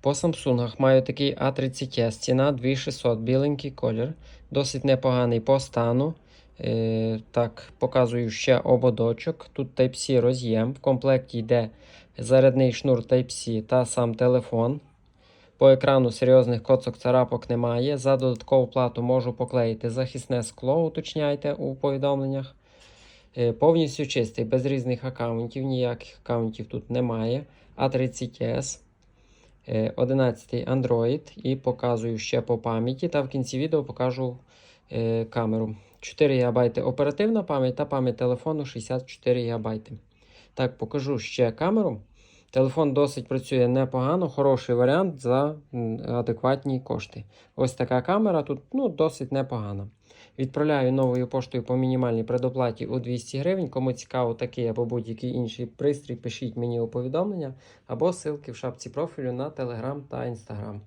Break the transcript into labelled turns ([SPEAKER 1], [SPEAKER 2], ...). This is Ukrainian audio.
[SPEAKER 1] По Samsung маю такий A30S, ціна 2600, біленький колір, досить непоганий по стану. Е, так, показую ще ободочок. Тут Type-C роз'єм. В комплекті йде зарядний шнур Type-C та сам телефон. По екрану серйозних коцок царапок немає. За додаткову плату можу поклеїти захисне скло, уточняйте у повідомленнях. Е, Повністю чистий, без різних аккаунтів, ніяких аккаунтів тут немає. A30S. Е, 11 Android і показую ще по пам'яті. Та в кінці відео покажу е, камеру. 4 ГБ оперативна пам'ять та пам'ять телефону 64 ГБ. Так, покажу ще камеру. Телефон досить працює непогано, хороший варіант за адекватні кошти. Ось така камера тут ну, досить непогана. Відправляю новою поштою по мінімальній предоплаті у 200 гривень. Кому цікаво такий або будь-який інший пристрій, пишіть мені у повідомлення або ссылки в шапці профілю на Telegram та Instagram.